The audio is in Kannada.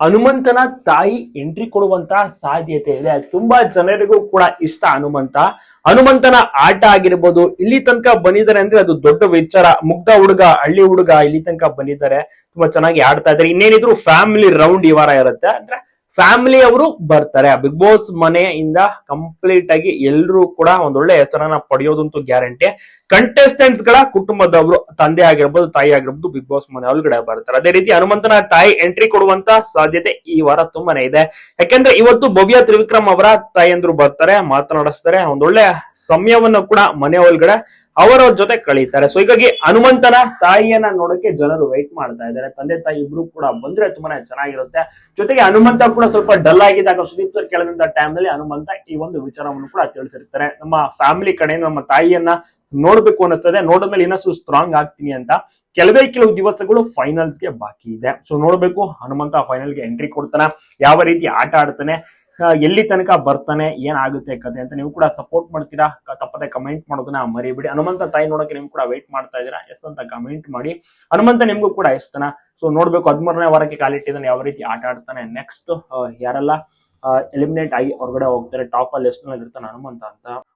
ಹನುಮಂತನ ತಾಯಿ ಎಂಟ್ರಿ ಕೊಡುವಂತಹ ಸಾಧ್ಯತೆ ಇದೆ. ತುಂಬಾ ಜನರಿಗೂ ಕೂಡ ಇಷ್ಟ ಹನುಮಂತ. ಹನುಮಂತನ ಆಟ ಆಗಿರ್ಬೋದು, ಇಲ್ಲಿ ತನಕ ಬಂದಿದ್ದಾರೆ ಅಂದ್ರೆ ಅದು ದೊಡ್ಡ ವಿಚಾರ. ಮುಗ್ಧ ಹುಡುಗ, ಹಳ್ಳಿ ಹುಡುಗ ಇಲ್ಲಿ ತನಕ ಬಂದಿದ್ದಾರೆ. ತುಂಬಾ ಚೆನ್ನಾಗಿ ಆಡ್ತಾ ಇದ್ದಾರೆ. ಇನ್ನೇನಿದ್ರು ಫ್ಯಾಮಿಲಿ ರೌಂಡ್ ಈ ವಾರ ಇರುತ್ತೆ. ಅಂದ್ರೆ ಫ್ಯಾಮಿಲಿ ಅವರು ಬರ್ತಾರೆ. ಬಿಗ್ ಬಾಸ್ ಮನೆಯಿಂದ ಕಂಪ್ಲೀಟ್ ಆಗಿ ಎಲ್ಲರೂ ಕೂಡ ಒಂದೊಳ್ಳೆ ಹೆಸರನ್ನ ಪಡೆಯೋದಂತೂ ಗ್ಯಾರಂಟಿ ಕಂಟೆಸ್ಟೆಂಟ್ಸ್ಗಳ ಕುಟುಂಬದವರು, ತಂದೆ ಆಗಿರ್ಬೋದು, ತಾಯಿ ಆಗಿರ್ಬೋದು ಬಿಗ್ ಬಾಸ್ ಮನೆ ಒಳಗಡೆ ಬರ್ತಾರೆ. ಅದೇ ರೀತಿ ಹನುಮಂತನ ತಾಯಿ ಎಂಟ್ರಿ ಕೊಡುವಂತ ಸಾಧ್ಯತೆ ಈ ವಾರ ತುಂಬಾನೇ ಇದೆ. ಯಾಕೆಂದ್ರೆ ಇವತ್ತು ಭವ್ಯ ತ್ರಿವಿಕ್ರಮ್ ಅವರ ತಾಯಿಯಂದ್ರು ಬರ್ತಾರೆ, ಮಾತನಾಡಿಸ್ತಾರೆ. ಒಂದೊಳ್ಳೆ ಸಮಯವನ್ನು ಕೂಡ ಮನೆ ಒಳಗಡೆ ಅವರ ಜೊತೆ ಕಳೀತಾರೆ. ಸೊ ಹೀಗಾಗಿ ಹನುಮಂತನ ತಾಯಿಯನ್ನ ನೋಡಕ್ಕೆ ಜನರು ವೈಟ್ ಮಾಡ್ತಾ ಇದ್ದಾರೆ. ತಂದೆ ತಾಯಿ ಇಬ್ರು ಕೂಡ ಬಂದ್ರೆ ತುಂಬಾನೇ ಚೆನ್ನಾಗಿರುತ್ತೆ. ಜೊತೆಗೆ ಹನುಮಂತ ಕೂಡ ಸ್ವಲ್ಪ ಡಲ್ ಆಗಿದ್ದಾಗ ಸುದೀಪ್ ಸರ್ ಕೇಳಿದಂತ ಟೈಮ್ನಲ್ಲಿ ಹನುಮಂತ ಈ ಒಂದು ವಿಚಾರವನ್ನು ಕೂಡ ತಿಳಿಸಿರ್ತಾರೆ. ನಮ್ಮ ಫ್ಯಾಮಿಲಿ ಕಡೆಯಿಂದ ನಮ್ಮ ತಾಯಿಯನ್ನ ನೋಡ್ಬೇಕು ಅನಿಸ್ತದೆ ನೋಡಿದ್ಮೇಲೆ ಇನ್ನಷ್ಟು ಸ್ಟ್ರಾಂಗ್ ಆಗ್ತೀನಿ ಅಂತ ಕೆಲವೇ ಕೆಲವು ದಿವಸಗಳು ಫೈನಲ್ಸ್ಗೆ ಬಾಕಿ ಇದೆ. ಸೊ ನೋಡ್ಬೇಕು. ಹನುಮಂತ ಫೈನಲ್ಗೆ ಎಂಟ್ರಿ ಕೊಡ್ತಾನೆ. ಯಾವ ರೀತಿ ಆಟ ಆಡ್ತಾನೆ. ಎಲ್ಲಿ ತನಕ ಬರ್ತಾನೆ, ಏನಾಗುತ್ತೆ ಕತೆ ಅಂತ ನೀವು ಕೂಡ ಸಪೋರ್ಟ್ ಮಾಡ್ತೀರಾ? ತಪ್ಪದೆ ಕಮೆಂಟ್ ಮಾಡೋದನ್ನ ಮರಿಬೇಡಿ. ಹನುಮಂತ ತಾಯಿ ನೋಡಕ್ಕೆ ನೀವು ಕೂಡ ವೇಟ್ ಮಾಡ್ತಾ ಇದ್ದೀರಾ? ಎಸ್ ಅಂತ ಕಮೆಂಟ್ ಮಾಡಿ. ಹನುಮಂತ ನಿಮ್ಗೂ ಕೂಡ ಎಷ್ಟನ ಸೊ ನೋಡ್ಬೇಕು, ಹದಿಮೂರನೇ ವಾರಕ್ಕೆ ಕಾಲಿಟ್ಟಿದ್ದಾನೆ ಯಾವ ರೀತಿ ಆಟ ಆಡ್ತಾನೆ ನೆಕ್ಸ್ಟ್ ಯಾರೆಲ್ಲ ಎಲಿಮಿನೇಟ್ ಆಗಿ ಹೊರಗಡೆ ಹೋಗ್ತಾರೆ ಟಾಪ್ ಅಲ್ಲಿ ಎಷ್ಟು ಇರ್ತಾನೆ ಹನುಮಂತ ಅಂತ.